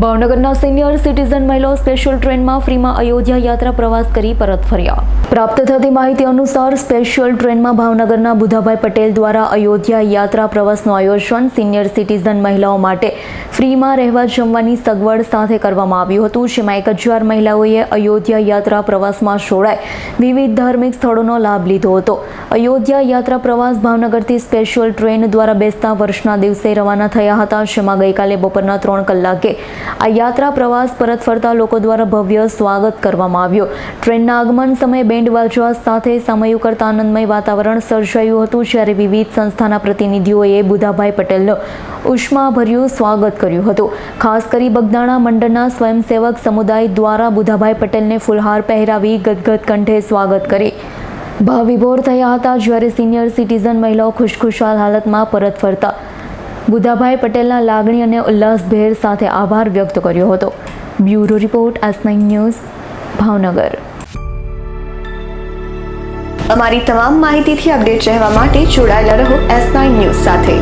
ભાવનગરના senior citizen મહિલાઓ special ટ્રેનમાં ફ્રીમાં અયોધ્યા યાત્રા પ્રવાસ કરી પરત ફર્યા. પ્રાપ્ત થતી માહિતી અનુસાર સ્પેશિયલ ટ્રેનમાં ભાવનગરના બુધાભાઈ પટેલ દ્વારા અયોધ્યા યાત્રા પ્રવાસનું આયોજન સિનિયર સિટીઝન મહિલાઓ માટે ફ્રીમાં રહેવા જમવાની સગવડ સાથે કરવામાં આવ્યું હતું, જેમાં એક હજાર મહિલાઓએ અયોધ્યા યાત્રા પ્રવાસમાં જોડાઈ વિવિધ ધાર્મિક સ્થળોનો લાભ લીધો હતો. અયોધ્યા યાત્રા પ્રવાસ ભાવનગરથી સ્પેશિયલ ટ્રેન દ્વારા બેસતા વર્ષના દિવસે રવાના થયા હતા, જેમાં ગઈકાલે બપોરના ત્રણ કલાકે આ યાત્રા પ્રવાસ પરત ફરતા લોકો દ્વારા ભવ્ય સ્વાગત કરવામાં આવ્યું. ટ્રેનના આગમન સમયે બેન્ડ વાજવા સાથે સામયું કરતા આનંદમય વાતાવરણ સર્જાયું હતું, જ્યારે વિવિધ સંસ્થાના પ્રતિનિધિઓએ બુધાભાઈ પટેલનો ઉષ્માભર્યું સ્વાગત કર્યું હતું. ખાસ કરી બગદાણા મંડળના સ્વયંસેવક સમુદાય દ્વારા બુધાભાઈ પટેલને ફુલહાર પહેરાવી ગદગદ કંઠે સ્વાગત કરી. ભાવિભોર થયા હતા જ્યારે સિનિયર સિટીઝન મહિલાઓ ખુશખુશાલ હાલતમાં પરત ફરતા. બુધાભાઈ પટેલના લાગણી અને ઉલ્લાસભેર સાથે આભાર વ્યક્ત કર્યો હતો. Bureau report S news, Bhavnagar. અમારી તમામ માહિતીથી અપડેટ રહેવા માટે જોડાયેલા રહો એસ ન્યૂઝ સાથે.